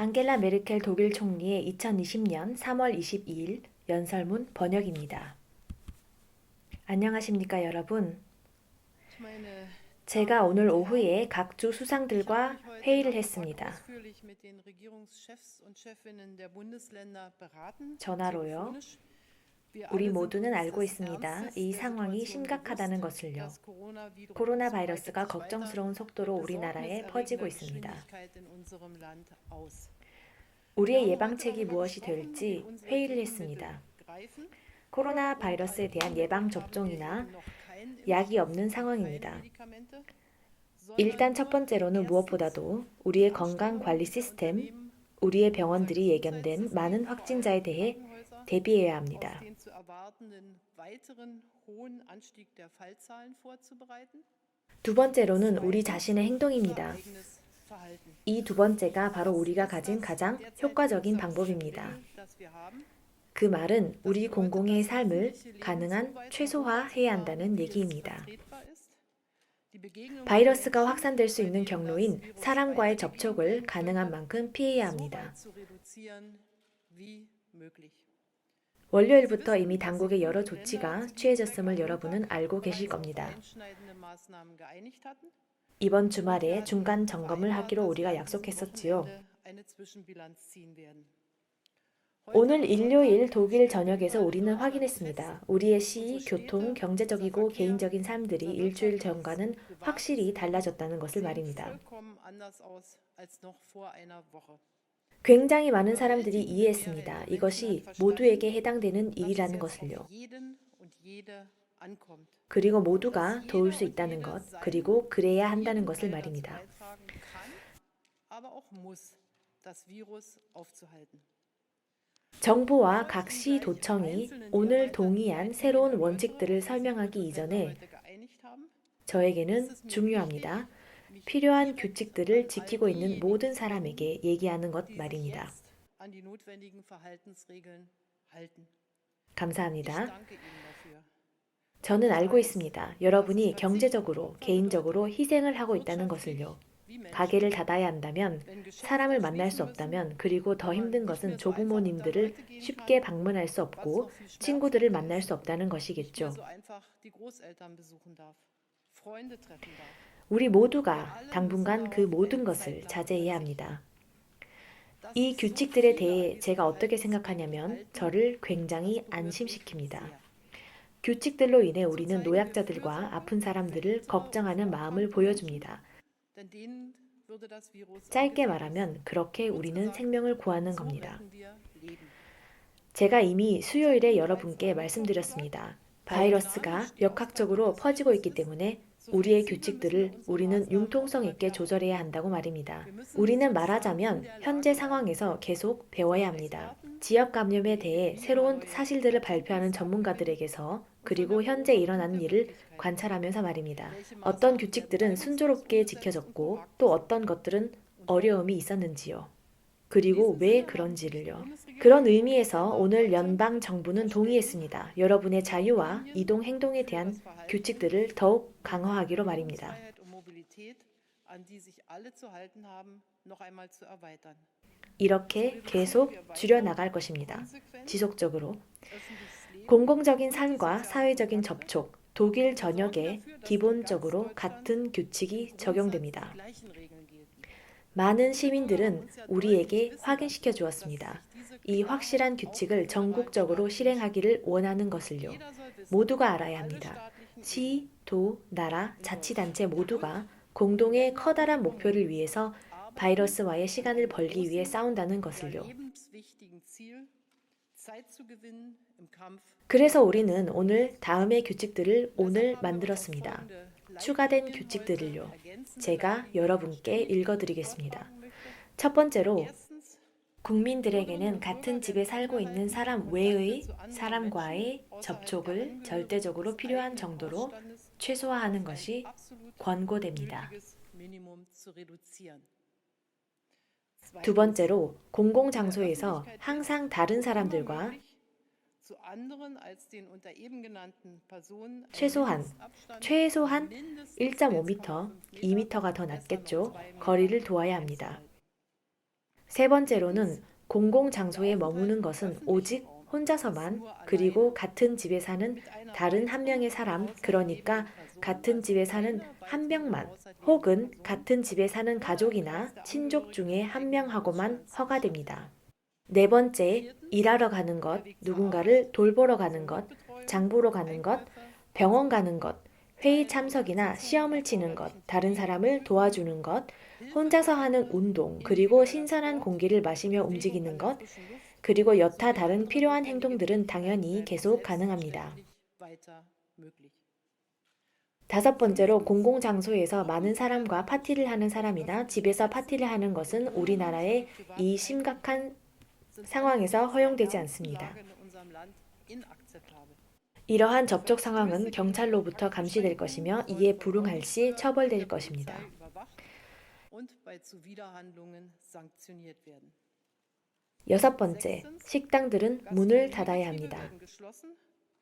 앙겔라 메르켈 독일 총리의 2020년 3월 22일 연설문 번역입니다. 안녕하십니까 여러분. 제가 오늘 오후에 각주 수상들과 회의를 했습니다. 전화로요. 우리 모두는 알고 있습니다. 이 상황이 심각하다는 것을요. 코로나 바이러스가 걱정스러운 속도로 우리나라에 퍼지고 있습니다. 우리의 예방책이 무엇이 될지 회의를 했습니다. 코로나 바이러스에 대한 예방 접종이나 약이 없는 상황입니다. 일단 첫 번째로는 무엇보다도 우리의 건강 관리 시스템, 우리의 병원들이 예견된 많은 확진자에 대해 대비해야 합니다. 두 번째로는 우리 자신의 행동입니다. 이 두 번째가 바로 우리가 가진 가장 효과적인 방법입니다. 그 말은 우리 공공의 삶을 가능한 최소화해야 한다는 얘기입니다. 바이러스가 확산될 수 있는 경로인 사람과의 접촉을 가능한 만큼 피해야 합니다. 월요일부터 이미 당국의 여러 조치가 취해졌음을 여러분은 알고 계실 겁니다. 이번 주말에 중간 점검을 하기로 우리가 약속했었지요. 오늘 일요일 독일 전역에서 우리는 확인했습니다. 우리의 시, 교통, 경제적이고 개인적인 삶들이 일주일 전과는 확실히 달라졌다는 것을 말입니다. 굉장히 많은 사람들이 이해했습니다. 이것이 모두에게 해당되는 일이라는 것을요. 그리고 모두가 도울 수 있다는 것, 그리고 그래야 한다는 것을 말입니다. 정부와 각 시 도청이 오늘 동의한 새로운 원칙들을 설명하기 이전에 저에게는 중요합니다. 필요한 규칙들을 지키고 있는 모든 사람에게 얘기하는 것 말입니다. 감사합니다. 저는 알고 있습니다. 여러분이 경제적으로, 개인적으로 희생을 하고 있다는 것을요. 가게를 닫아야 한다면, 사람을 만날 수 없다면, 그리고 더 힘든 것은 조부모님들을 쉽게 방문할 수 없고, 친구들을 만날 수 없다는 것이겠죠. 우리 모두가 당분간 그 모든 것을 자제해야 합니다. 이 규칙들에 대해 제가 어떻게 생각하냐면 저를 굉장히 안심시킵니다. 규칙들로 인해 우리는 노약자들과 아픈 사람들을 걱정하는 마음을 보여줍니다. 짧게 말하면 그렇게 우리는 생명을 구하는 겁니다. 제가 이미 수요일에 여러분께 말씀드렸습니다. 바이러스가 역학적으로 퍼지고 있기 때문에 우리의 규칙들을 우리는 융통성 있게 조절해야 한다고 말입니다. 우리는 말하자면 현재 상황에서 계속 배워야 합니다. 지역 감염에 대해 새로운 사실들을 발표하는 전문가들에게서 그리고 현재 일어나는 일을 관찰하면서 말입니다. 어떤 규칙들은 순조롭게 지켜졌고 또 어떤 것들은 어려움이 있었는지요. 그리고 왜 그런지를요. 그런 의미에서 오늘 연방 정부는 동의했습니다. 여러분의 자유와 이동 행동에 대한 규칙들을 더욱 강화하기로 말입니다. 이렇게 계속 줄여 나갈 것입니다. 지속적으로. 공공적인 삶과 사회적인 접촉, 독일 전역에 기본적으로 같은 규칙이 적용됩니다. 많은 시민들은 우리에게 확인시켜 주었습니다. 이 확실한 규칙을 전국적으로 실행하기를 원하는 것을요. 모두가 알아야 합니다. 시, 도, 나라, 자치단체 모두가 공동의 커다란 목표를 위해서 바이러스와의 시간을 벌기 위해 싸운다는 것을요. 그래서 우리는 오늘 다음의 규칙들을 오늘 만들었습니다. 추가된 규칙들을요. 제가 여러분께 읽어드리겠습니다. 첫 번째로 국민들에게는 같은 집에 살고 있는 사람 외의 사람과의 접촉을 절대적으로 필요한 정도로 최소화하는 것이 권고됩니다. 두 번째로 공공장소에서 항상 다른 사람들과 최소한 최소한 1.5m, 2m가 더 낫겠죠. 거리를 두어야 합니다. 세 번째로는 공공장소에 머무는 것은 오직 혼자서만 그리고 같은 집에 사는 다른 한 명의 사람, 그러니까 같은 집에 사는 한 명만 혹은 같은 집에 사는 가족이나 친족 중에 한 명하고만 허가됩니다. 네 번째, 일하러 가는 것, 누군가를 돌보러 가는 것, 장 보러 가는 것, 병원 가는 것, 회의 참석이나 시험을 치는 것, 다른 사람을 도와주는 것, 혼자서 하는 운동, 그리고 신선한 공기를 마시며 움직이는 것, 그리고 여타 다른 필요한 행동들은 당연히 계속 가능합니다. 다섯 번째로 공공장소에서 많은 사람과 파티를 하는 사람이나 집에서 파티를 하는 것은 우리나라의 이 심각한 상황에서 허용되지 않습니다. 이러한 접촉 상황은 경찰로부터 감시될 것이며 이에 불응할 시 처벌될 것입니다. 여섯 번째, 식당들은 문을 닫아야 합니다.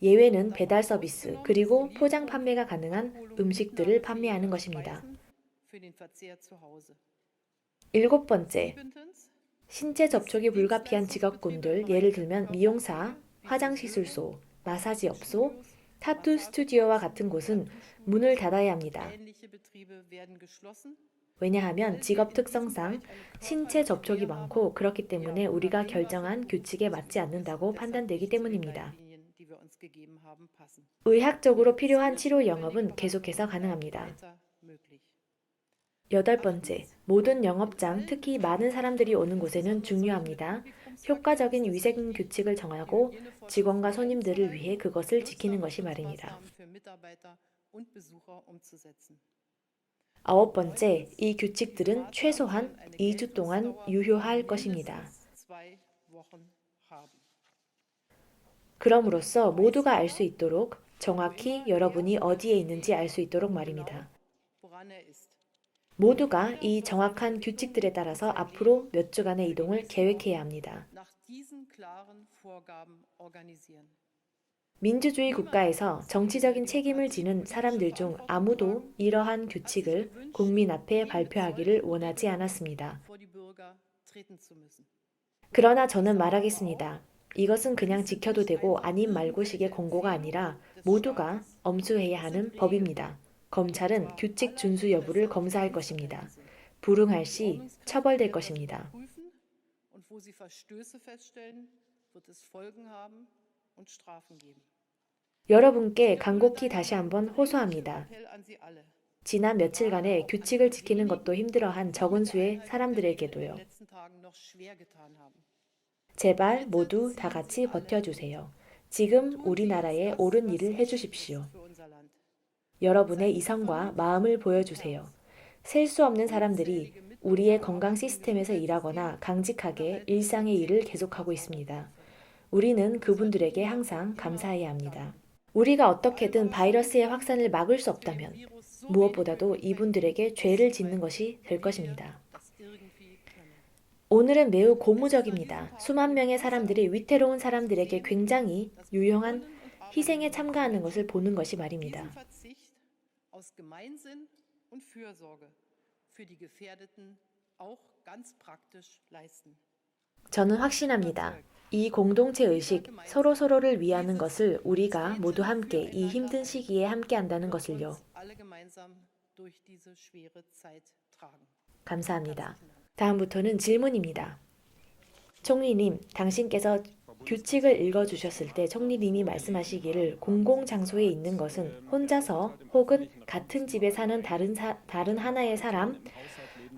예외는 배달 서비스 그리고 포장 판매가 가능한 음식들을 판매하는 것입니다. 일곱 번째, 신체 접촉이 불가피한 직업군들, 예를 들면 미용사, 화장시술소, 마사지 업소, 타투 스튜디오와 같은 곳은 문을 닫아야 합니다. 왜냐하면 직업 특성상 신체 접촉이 많고 그렇기 때문에 우리가 결정한 규칙에 맞지 않는다고 판단되기 때문입니다. 의학적으로 필요한 치료 영업은 계속해서 가능합니다. 여덟 번째, 모든 영업장, 특히 많은 사람들이 오는 곳에는 중요합니다. 효과적인 위생 규칙을 정하고 직원과 손님들을 위해 그것을 지키는 것이 말입니다. 아홉 번째, 이 규칙들은 최소한 2주 동안 유효할 것입니다. 그럼으로써 모두가 알 수 있도록 정확히 여러분이 어디에 있는지 알 수 있도록 말입니다. 모두가 이 정확한 규칙들에 따라서 앞으로 몇 주간의 이동을 계획해야 합니다. 민주주의 국가에서 정치적인 책임을 지는 사람들 중 아무도 이러한 규칙을 국민 앞에 발표하기를 원하지 않았습니다. 그러나 저는 말하겠습니다. 이것은 그냥 지켜도 되고 아님 말고식의 공고가 아니라 모두가 엄수해야 하는 법입니다. 검찰은 규칙 준수 여부를 검사할 것입니다. 불응할 시 처벌될 것입니다. 여러분께 간곡히 다시 한번 호소합니다. 지난 며칠간의 규칙을 지키는 것도 힘들어한 적은 수의 사람들에게도요. 제발 모두 다 같이 버텨주세요. 지금 우리나라에 옳은 일을 해주십시오. 여러분의 이성과 마음을 보여주세요. 셀 수 없는 사람들이 우리의 건강 시스템에서 일하거나 강직하게 일상의 일을 계속하고 있습니다. 우리는 그분들에게 항상 감사해야 합니다. 우리가 어떻게든 바이러스의 확산을 막을 수 없다면 무엇보다도 이분들에게 죄를 짓는 것이 될 것입니다. 오늘은 매우 고무적입니다. 수만 명의 사람들이 위태로운 사람들에게 굉장히 유용한 희생에 참가하는 것을 보는 것이 말입니다. Aus Gemeinsinn und Fürsorge für die Gefährdeten auch ganz praktisch leisten. 저는 확신합니다. 이 공동체 의식, 서로 서로를 위하는 것을 우리가 모두 함께 이 힘든 시기에 함께 한다는 것을요. 감사합니다. 다음부터는 질문입니다. 총리님, 당신께서 규칙을 읽어주셨을 때 총리님이 말씀하시기를 공공장소에 있는 것은 혼자서 혹은 같은 집에 사는 다른, 사, 다른 하나의 사람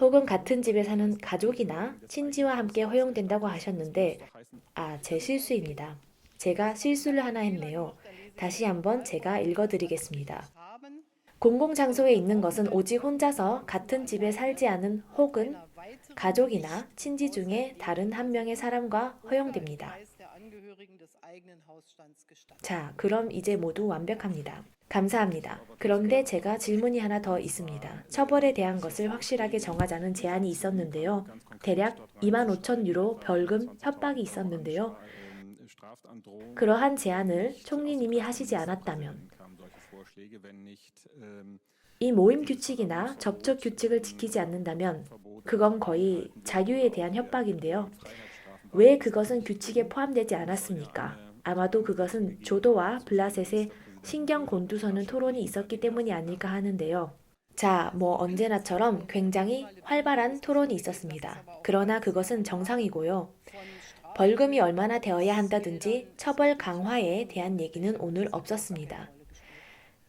혹은 같은 집에 사는 가족이나 친지와 함께 허용된다고 하셨는데 아, 제 실수입니다. 제가 실수를 하나 했네요. 다시 한번 제가 읽어드리겠습니다. 공공장소에 있는 것은 오직 혼자서 같은 집에 살지 않은 혹은 가족이나 친지 중에 다른 한 명의 사람과 허용됩니다. 자, 그럼 이제 모두 완벽합니다. 감사합니다. 그런데 제가 질문이 하나 더 있습니다. 처벌에 대한 것을 확실하게 정하자는 제안이 있었는데요. 대략 2만 5천 유로 벌금 협박이 있었는데요. 그러한 제안을 총리님이 하시지 않았다면 이 모임 규칙이나 접촉 규칙을 지키지 않는다면 그건 거의 자유에 대한 협박인데요. 왜 그것은 규칙에 포함되지 않았습니까? 아마도 그것은 조도와 블라셋의 신경 곤두서는 토론이 있었기 때문이 아닐까 하는데요. 자, 뭐 언제나처럼 굉장히 활발한 토론이 있었습니다. 그러나 그것은 정상이고요. 벌금이 얼마나 되어야 한다든지 처벌 강화에 대한 얘기는 오늘 없었습니다.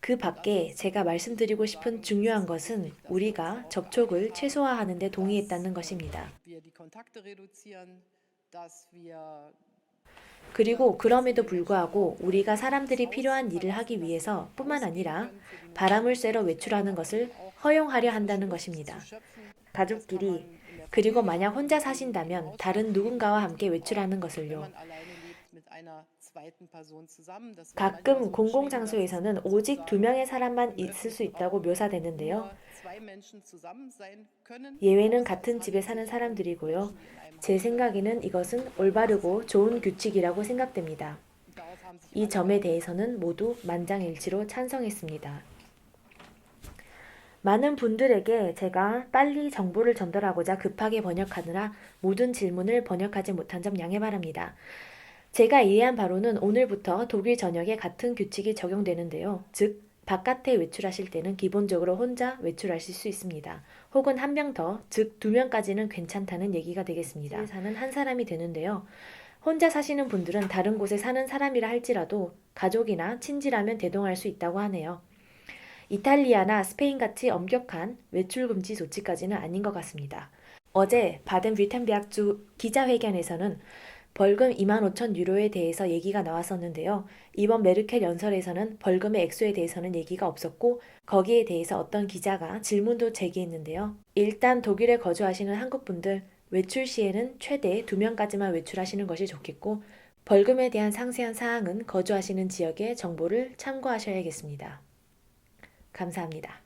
그 밖에 제가 말씀드리고 싶은 중요한 것은 우리가 접촉을 최소화하는 데 동의했다는 것입니다. 그리고 그럼에도 불구하고 우리가 사람들이 필요한 일을 하기 위해서 뿐만 아니라 바람을 쐬러 외출하는 것을 허용하려 한다는 것입니다. 가족끼리 그리고 만약 혼자 사신다면 다른 누군가와 함께 외출하는 것을요. 가끔 공공장소에서는 오직 두 명의 사람만 있을 수 있다고 묘사되는데요. 예외는 같은 집에 사는 사람들이고요. 제 생각에는 이것은 올바르고 좋은 규칙이라고 생각됩니다. 이 점에 대해서는 모두 만장일치로 찬성했습니다. 많은 분들에게 제가 빨리 정보를 전달하고자 급하게 번역하느라 모든 질문을 번역하지 못한 점 양해 바랍니다. 제가 이해한 바로는 오늘부터 독일 전역에 같은 규칙이 적용되는데요. 즉, 바깥에 외출하실 때는 기본적으로 혼자 외출하실 수 있습니다. 혹은 한 명 더, 즉 두 명까지는 괜찮다는 얘기가 되겠습니다. 사는 한 사람이 되는데요. 혼자 사시는 분들은 다른 곳에 사는 사람이라 할지라도 가족이나 친지라면 대동할 수 있다고 하네요. 이탈리아나 스페인 같이 엄격한 외출 금지 조치까지는 아닌 것 같습니다. 어제 바덴 뷰텐베르주 기자회견에서는 벌금 2만 5천 유로에 대해서 얘기가 나왔었는데요. 이번 메르켈 연설에서는 벌금의 액수에 대해서는 얘기가 없었고 거기에 대해서 어떤 기자가 질문도 제기했는데요. 일단 독일에 거주하시는 한국분들 외출 시에는 최대 2명까지만 외출하시는 것이 좋겠고 벌금에 대한 상세한 사항은 거주하시는 지역의 정보를 참고하셔야겠습니다. 감사합니다.